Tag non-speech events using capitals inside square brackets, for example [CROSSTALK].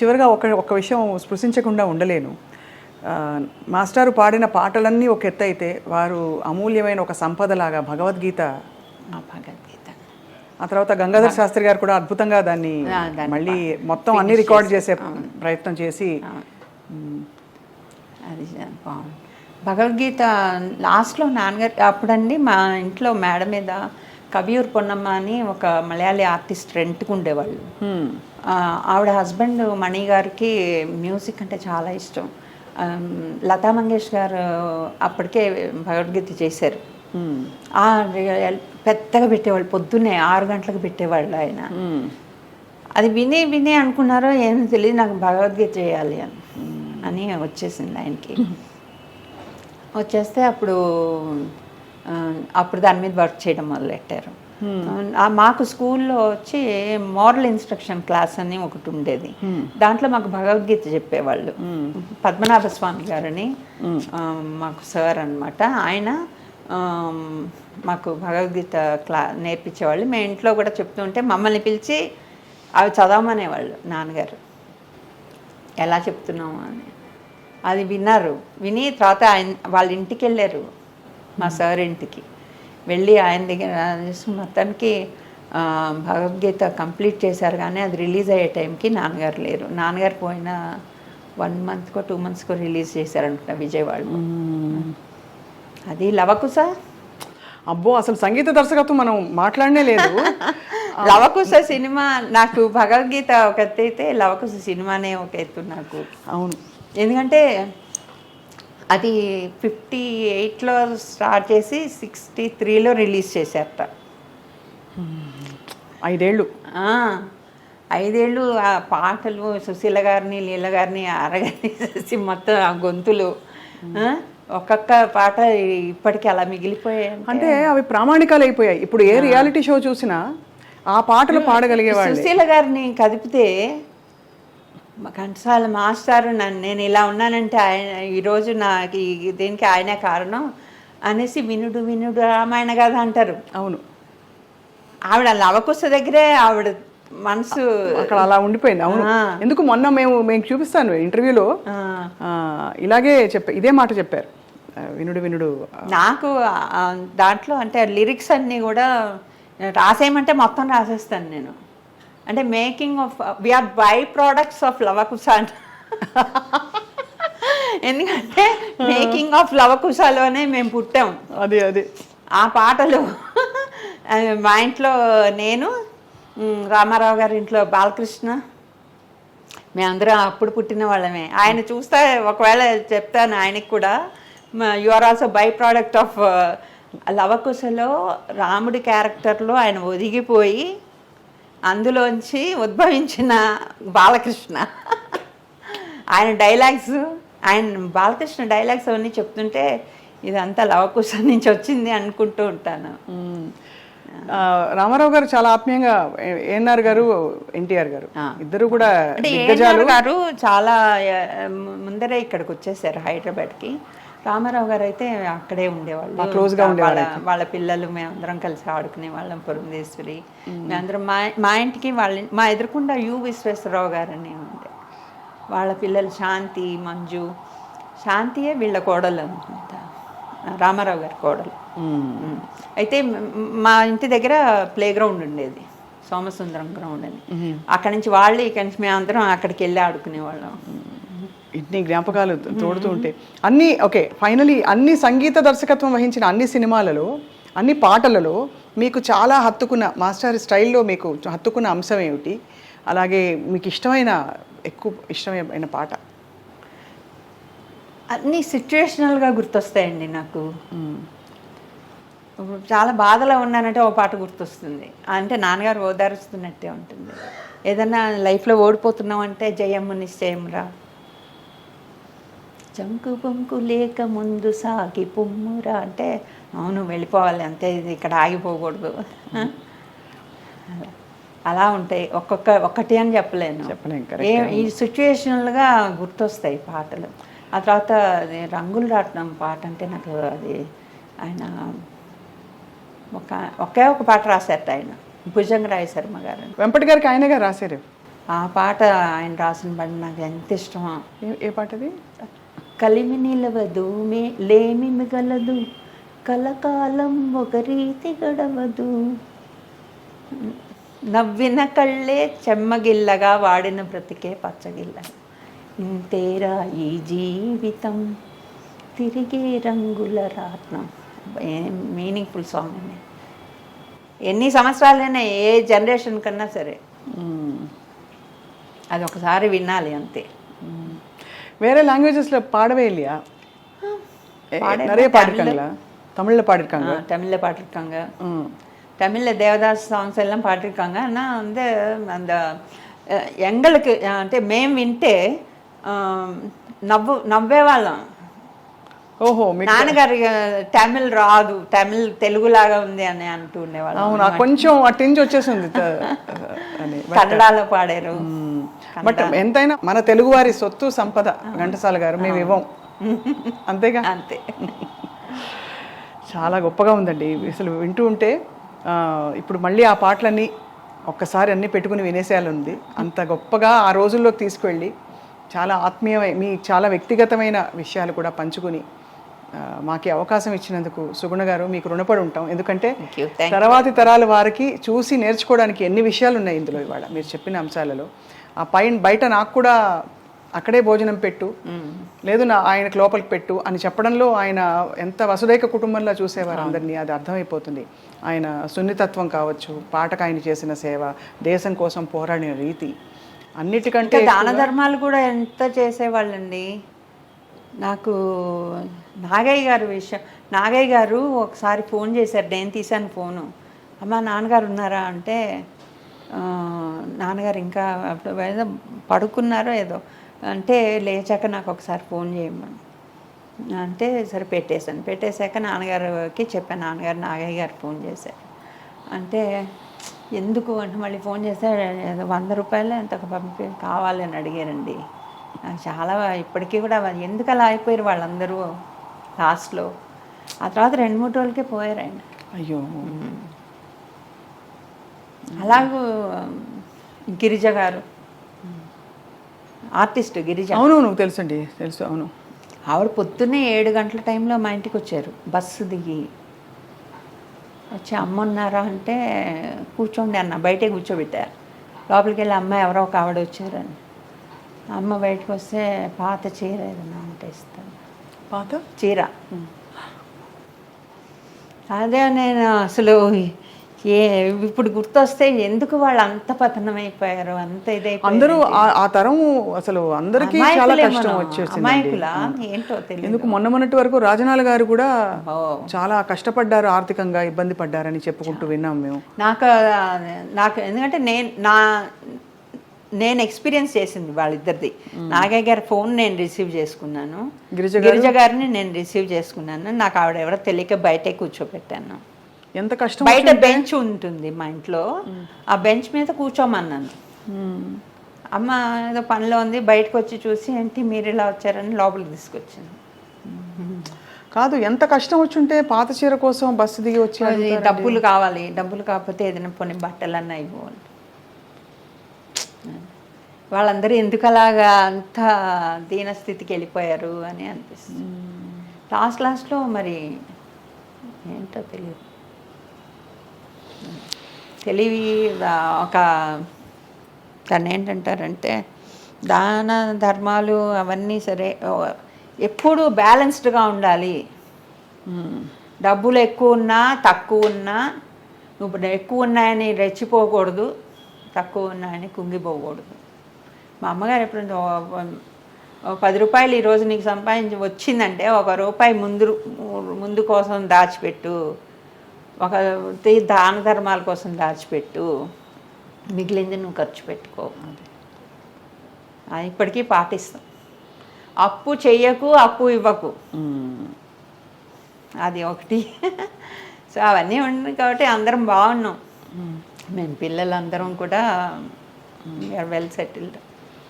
చివరిగా ఒక ఒక విషయం స్పృశించకుండా ఉండలేను. మాస్టారు పాడిన పాటలన్నీ ఒక ఎత్తు అయితే వారు అమూల్యమైన ఒక సంపదలాగా భగవద్గీత భగవద్గీత. ఆ తర్వాత గంగాధర్ శాస్త్రి గారు కూడా అద్భుతంగా దాన్ని మళ్ళీ మొత్తం అన్ని రికార్డ్ చేసే ప్రయత్నం చేసి అది బాగుంది. భగవద్గీత లాస్ట్లో నాన్నగారు అప్పుడండి మా ఇంట్లో మేడ మీద కవియూర్ పొన్నమ్మ అని ఒక మలయాళీ ఆర్టిస్ట్ రెంట్కి ఉండేవాళ్ళు. ఆవిడ హస్బెండ్ మణి గారికి మ్యూజిక్ అంటే చాలా ఇష్టం. లతా మంగేష్ గారు అప్పటికే భగవద్గీత చేశారు. పెద్దగా పెట్టేవాళ్ళు పొద్దున్నే ఆరు గంటలకు పెట్టేవాళ్ళు ఆయన. అది విని విని అనుకున్నారో ఏమో తెలియదు నాకు భగవద్గీత చేయాలి అని. అని వచ్చేసింది ఆయనకి. వచ్చేస్తే అప్పుడు అప్పుడు దాని మీద వర్క్ చేయడం మొదలెట్టారు. ఆ, మాకు స్కూల్లో వచ్చి మోరల్ ఇన్స్ట్రక్షన్ క్లాస్ అని ఒకటి ఉండేది. దాంట్లో మాకు భగవద్గీత చెప్పేవాళ్ళు. పద్మనాభ స్వామి గారని మాకు సార్ అన్నమాట. ఆయన మాకు భగవద్గీత క్లా నేర్పించేవాళ్ళు. మేము ఇంట్లో కూడా చెప్తుంటే మమ్మల్ని పిలిచి అవి చదవమనేవాళ్ళు నాన్నగారు. ఎలా చెప్తున్నాము అని. అది విన్నారు. విని తర్వాత ఆయన వాళ్ళ ఇంటికి వెళ్ళారు మా సార్ ఇంటికి వెళ్ళి ఆయన దగ్గర మొత్తానికి భగవద్గీత కంప్లీట్ చేశారు కానీ అది రిలీజ్ అయ్యే టైంకి నాన్నగారు లేరు. నాన్నగారు పోయిన వన్ మంత్కో టూ మంత్స్కో రిలీజ్ చేశారనుకుంటా విజయవాడలో. అది లవకుశ? అబ్బో అసలు సంగీత దర్శకత్వం మనం మాట్లాడనే లేదు. [LAUGHS] లవకుశ సినిమా నాకు భగవద్గీత ఒక ఎత్తు అయితే లవకుశ సినిమానే ఒక ఎత్తు నాకు. అవును. ఎందుకంటే అది ఫిఫ్టీ ఎయిట్లో స్టార్ట్ చేసి సిక్స్టీ త్రీలో రిలీజ్ చేశారట. ఐదేళ్ళు. ఐదేళ్ళు ఆ పాటలు సుశీల గారిని లీల గారిని అరగేసి మొత్తం ఆ గొంతులు ఒక్కొక్క పాట ఇప్పటికీ అలా మిగిలిపోయాయి అంటే. అవి ప్రామాణికాలు అయిపోయాయి. ఇప్పుడు ఏ రియాలిటీ షో చూసినా ఆ పాటలు పాడగలిగేవాళ్ళు సుశీల గారిని కదిపితే ఘంటసాల మాస్టారు నన్ను నేను ఇలా ఉన్నానంటే ఆయన ఈరోజు నాకు ఈ- దీనికి ఆయనే కారణం అనేసి వినుడు వినుడు రామాయణ గాథ అంటారు. అవును. ఆవిడ లవకుశ దగ్గరే ఆవిడ మనసు అక్కడ అలా ఉండిపోయింది అవును. ఎందుకు మొన్న మేము మేము చూపిస్తాను ఇంటర్వ్యూలో. ఇలాగే చెప్పారు ఇదే మాట చెప్పారు. వినుడు వినుడు. నాకు దాంట్లో అంటే లిరిక్స్ అన్నీ కూడా రాసేయమంటే మొత్తం రాసేస్తాను నేను. అంటే making of we're by products of Lavakusa అంట ఎందుకంటే మేకింగ్ ఆఫ్ లవకుశలోనే మేము పుట్టాం. అది అది. ఆ పాటలు మా ఇంట్లో నేను రామారావు గారి ఇంట్లో బాలకృష్ణ మేమందరం అప్పుడు పుట్టిన వాళ్ళమే. ఆయన చూస్తే ఒకవేళ చెప్తాను ఆయనకి కూడా you are also by product of లవకుశలో రాముడి క్యారెక్టర్లో ఆయన ఒదిగిపోయి అందులోంచి ఉద్భవించిన బాలకృష్ణ. ఆయన డైలాగ్స్ ఆయన బాలకృష్ణ డైలాగ్స్ అవన్నీ చెప్తుంటే ఇదంతా లవకుశ నుంచి వచ్చింది అనుకుంటూ ఉంటాను. రామారావు గారు చాలా ఆత్మీయంగా ఏఎన్ఆర్ గారు ఎన్టీఆర్ గారు. ఇద్దరు కూడా గారు చాలా ముందరే ఇక్కడికి వచ్చేసారు హైదరాబాద్కి. రామారావు గారు అయితే అక్కడే ఉండేవాళ్ళు. బాగా close గా ఉండేవాళ్ళు వాళ్ళ పిల్లలు మేమందరం కలిసి ఆడుకునే వాళ్ళం పురంధేశ్వరి. మేమందరం మా మా ఇంటికి వాళ్ళ మా ఎదురుకుండా యు విశ్వేశ్వరరావు గారు అని ఉండే. వాళ్ళ పిల్లలు శాంతి మంజు. శాంతియే వీళ్ళ కోడలు అనుకుంటా. రామారావు గారి కోడలు. అయితే మ- ఇంటి దగ్గర ప్లే గ్రౌండ్ ఉండేది. సోమసుందరం గ్రౌండ్ అని. అక్కడి నుంచి వాళ్ళు ఇక్కడి నుంచి మేము అందరం అక్కడికి వెళ్ళి ఆడుకునేవాళ్ళం. ఇన్ని జ్ఞాపకాలు తోడుతూ ఉంటే. అన్ని ఓకే ఫైనలీ అన్ని సంగీత దర్శకత్వం వహించిన అన్ని సినిమాలలో అన్ని పాటలలో మీకు చాలా హత్తుకున్న మాస్టర్ స్టైల్లో మీకు హత్తుకున్న అంశం ఏమిటి? అలాగే మీకు ఇష్టమైన ఎక్కువ ఇష్టమైన పాట? అన్నీ సిచ్యువేషనల్గా గుర్తొస్తాయండి నాకు. ఇప్పుడు చాలా బాధలో ఉన్నానంటే ఓ పాట గుర్తొస్తుంది. అంటే నాన్నగారు ఓదారుస్తున్నట్టే ఉంటుంది. ఏదన్నా లైఫ్లో ఓడిపోతున్నాం అంటే జయమ్మ నిశ్చయమురా. చంకు పొంకు లేక ముందు సాగి పొమ్మురా అంటే అవును వెళ్ళిపోవాలి అంతే ఇది ఇక్కడ ఆగిపోకూడదు? అలా- ఉంటాయి. ఒక్కొక్క ఒక్కటి అని చెప్పలేను. ఈ సిచ్యువేషనల్గా గుర్తొస్తాయి పాటలు. ఆ తర్వాత రంగులు రాట్నం పాట అంటే నాకు అది ఆయన ఒక ఒకే ఒక పాట రాశారట ఆయన భుజంగరాయ శర్మ గారు. వెంపటి గారికి ఆయనగా రాశారు. ఆ పాట ఆయన రాసిన పాట నాకు ఎంత ఇష్టమో. ఏ- ఏ పాట అది కలిమి నిలవదు మే లేమి మిగలదు కలకాలం ఒక రీతి గడవదు. నవ్విన కళ్ళే చెమ్మగిల్లగా వాడిన బ్రతికే పచ్చగిల్ల. ఇంతేరా ఈ జీవితం? తిరిగే రంగుల రాట్నం. మీనింగ్ఫుల్ సాంగ్ అండి ఎన్ని సంవత్సరాలైనా ఏ జనరేషన్ కన్నా సరే. అది ఒకసారి వినాలి అంతే. வேற லாங்குவேஜஸ்ல பாடவே இல்லையா எ- பாடல, நிறைய தமிழ்ல. பாடிருக்காங்களா தமிழ்ல பாடிருக்காங்க தமிழில் பாட்டிருக்காங்க ம். தமிழில் தேவதாஸ் சாங்ஸ் எல்லாம் பாடிருக்காங்க ஆனால் வந்து அந்த அஹ், எங்களுக்கு అంటే మేము వింటే ఆ, నవ్వు నవ్వేవాళ్ళం ఓహో మీకు నాన్నగారి ఆ, తమిళ్ రాదు తమిళ్ తెలుగులాగా ఉంది అని అంటూ ఉండేవాళ్ళం అవును నాకు కొంచెం ఆ టింజ్ వచ్చేసింది త- అని కన్నడలో పాడారు బట్ ఎంతైనా మన తెలుగువారి సొత్తు సంపద ఘంటసాల గారు మేము ఇవ్వం. అంతేగా? అంతే. చాలా గొప్పగా ఉందండి. అసలు వింటూ ఉంటే ఇప్పుడు మళ్ళీ ఆ పాటలన్నీ ఒక్కసారి అన్నీ పెట్టుకుని వినేసేయాలని అంత గొప్పగా ఆ రోజుల్లోకి తీసుకువెళ్ళి చాలా ఆత్మీయమై మీ చాలా వ్యక్తిగతమైన విషయాలు కూడా పంచుకుని మాకు అవకాశం ఇచ్చినందుకు సుగుణ గారు మీకు రుణపడి ఉంటాం. ఎందుకంటే తర్వాతి తరాల వారికి చూసి నేర్చుకోవడానికి ఎన్ని విషయాలు ఉన్నాయి ఇందులో ఇవాళ? మీరు చెప్పిన అంశాలలో. ఆ పైన బయట నాకు కూడా అక్కడే భోజనం పెట్టు. లేదు నా ఆయనకు లోపలికి పెట్టు అని చెప్పడంలో ఆయన ఎంత వసుదైక కుటుంబంలో చూసేవారు అందరినీ. అది అర్థమైపోతుంది. ఆయన సున్నితత్వం కావచ్చు పాటకు ఆయన చేసిన సేవ దేశం కోసం పోరాడిన రీతి. అన్నిటికంటే దాన ధర్మాలు కూడా ఎంత చేసేవాళ్ళండి? నాకు నాగయ్య గారు విషయం నాగయ్య గారు ఒకసారి ఫోన్ చేశారు. నేను తీశాను ఫోను. అమ్మ నాన్నగారు ఉన్నారా? అంటే "ఆ, నాన్నగారు ఇంకా అప్పుడు ఏదో పడుకున్నారో ఏదో. అంటే లేచాక నాకు ఒకసారి ఫోన్ చేయమని. అంటే సరే పెట్టేశాను. పెట్టేశాక నాన్నగారికి చెప్పాను నాన్నగారు నాగయ్య గారు ఫోన్ చేశారు. అంటే ఎందుకు అంటే మళ్ళీ ఫోన్ చేస్తే ఏదో వంద రూపాయలు ఎంత పంపి కావాలని అడిగారండి. నాకు చాలా ఇప్పటికీ కూడా ఎందుకు అలా అయిపోయారు వాళ్ళందరూ లాస్ట్లో. ఆ తర్వాత రెండు మూడు రోజులకే పోయారు ఆయన అయ్యో అలాగూ గిరిజ గారు. ఆర్టిస్ట్ గిరిజ. అవును తెలుసండి తెలుసు అవును. ఆవిడ పొద్దున్నే ఏడు గంటల టైంలో మా ఇంటికి వచ్చారు. బస్సు దిగి. వచ్చి అమ్మ ఉన్నారా? అంటే కూర్చోండి అన్న బయటే కూర్చోబెట్టారు. లోపలికి వెళ్ళి అమ్మ ఎవరో ఒక ఆవిడ వచ్చారని. అమ్మ బయటకు వస్తే పాత చీర ఏదైనా ఉంటే ఇస్తాను. పాత? చీర. అదే నేను అసలు ఏ ఇప్పుడు గుర్తొస్తే ఎందుకు వాళ్ళు అంత పతనమైపోయారు అంత ఇదైపోయారు అందరూ ఆ- తరం అసలు అందరికీ చాలా కష్టం. వచ్చేసింది ఏంటో తెలియదు ఎందుకు మొన్న మొన్నటి వరకు రాజనాల గారు కూడా. చాలా కష్టపడ్డారు ఆర్థికంగా ఇబ్బంది పడ్డారని చెప్పుకుంటూ విన్నాం మేము. నాకు నాకు ఎందుకంటే నేను నా నేను ఎక్స్పీరియన్స్ చేసింది వాళ్ళిద్దరిది. నాగయ్య గారి ఫోన్ నేను రిసీవ్ చేసుకున్నాను. గిరిజ గిరిజ గారిని నేను రిసీవ్ చేసుకున్నాను. నాకు ఆవిడ ఎవరో తెలియక బయటే కూర్చోబెట్టాను ఎంత కష్టం బయట బెంచ్ ఉంటుంది మా ఇంట్లో. ఆ బెంచ్ మీద కూర్చోమన్నాను. మ్మ్. అమ్మ ఏదో పనిలో ఉంది బయటకు వచ్చి చూసి ఏంటి మీరు ఇలా వచ్చారని లోపలికి తీసుకొచ్చాను. కాదు ఎంత కష్టం వచ్చుంటే పాత చీర కోసం బస్సు దిగి వచ్చి డబ్బులు కావాలి డబ్బులు కాకపోతే ఏదైనా కొన్ని బట్టలన్నా ఇవ్వాలి వాళ్ళందరూ ఎందుకు అలాగా అంత దీనస్థితికి వెళ్ళిపోయారు అని అనిపిస్తుంది. లాస్ట్ లాస్ట్లో మరి ఏంటో తెలియదు. తెలివి ఒక దాన్ని ఏంటంటారంటే దాన ధర్మాలు అవన్నీ సరే ఎప్పుడు బ్యాలెన్స్డ్గా ఉండాలి. డబ్బులు ఎక్కువ ఉన్నా తక్కువ ఉన్నా నువ్వు ఎక్కువ ఉన్నాయని రెచ్చిపోకూడదు తక్కువ ఉన్నాయని కుంగిపోకూడదు. మా అమ్మగారు ఎప్పుడు పది రూపాయలు ఈరోజు నీకు సంపాదించి వచ్చిందంటే ఒక రూపాయి ముందు ముందు కోసం దాచిపెట్టు ఒక దాన ధర్మాల కోసం దాచిపెట్టు. మిగిలింది నువ్వు ఖర్చు పెట్టుకో. అది ఇప్పటికీ పాటిస్తాం. అప్పు చెయ్యకు అప్పు ఇవ్వకు. అది ఒకటి. సో అవన్నీ ఉన్నాయి కాబట్టి అందరం బాగున్నాం. మేము. పిల్లలందరం కూడా వెల్ సెటిల్డ్